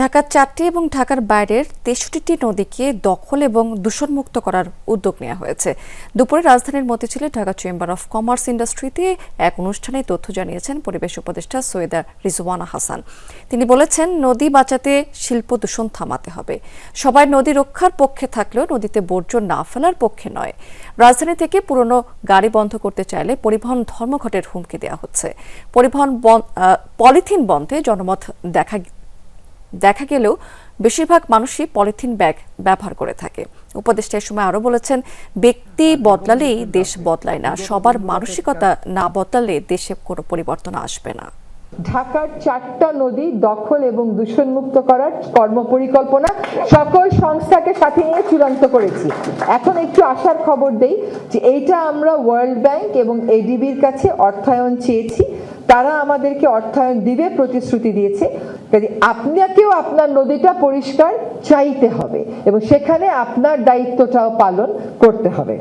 ঢাকার চারটি এবং ঢাকার বাইরের তেষট্টিটি নদীকে দখল এবং দূষণমুক্ত করার উদ্যোগ নেওয়া হয়েছে। দুপুরে রাজধানীর মতিঝিলে ঢাকা চেম্বার অফ কমার্স ইন্ডাস্ট্রিতে এক অনুষ্ঠানে তথ্য জানিয়েছেন পরিবেশ উপদেষ্টা সৈয়দা রিজওয়ানা হাসান। তিনি বলেছেন, নদী বাঁচাতে শিল্প দূষণ থামাতে হবে। সবাই নদী রক্ষার পক্ষে থাকলেও নদীতে বর্জ্য না ফেলার পক্ষে নয়। রাজধানী থেকে পুরনো গাড়ি বন্ধ করতে চাইলে পরিবহন ধর্মঘটের হুমকি দেওয়া হচ্ছে। পরিবহন পলিথিন বন্ধে জনমত দেখা দেখা গেলেও বেশিরভাগ মানুষই পলিথিন ব্যাগ ব্যবহার করে থাকে। উপদেষ্টা সময় আরও বলেছেন, ব্যক্তি বদলালেই দেশ বদলায় না, সবার মানসিকতা না বদলালে দেশে কোনো পরিবর্তন আসবে না। ঢাকার চারটা নদী দখল এবং দূষণমুক্ত করার কর্মপরিকল্পনা সকল সংস্থাকে সাথে নিয়ে চূড়ান্ত করেছি। এখন একটু আশার খবর দেই যে এইটা আমরা ওয়ার্ল্ড ব্যাংক এবং এডিবির কাছে অর্থায়ন চেয়েছি। তারা আমাদেরকে অর্থায়ন দিবে, প্রতিশ্রুতি দিয়েছে। কাজে আপনাকেও আপনার নদীটা পরিষ্কার চাইতে হবে এবং সেখানে আপনার দায়িত্বটাও পালন করতে হবে।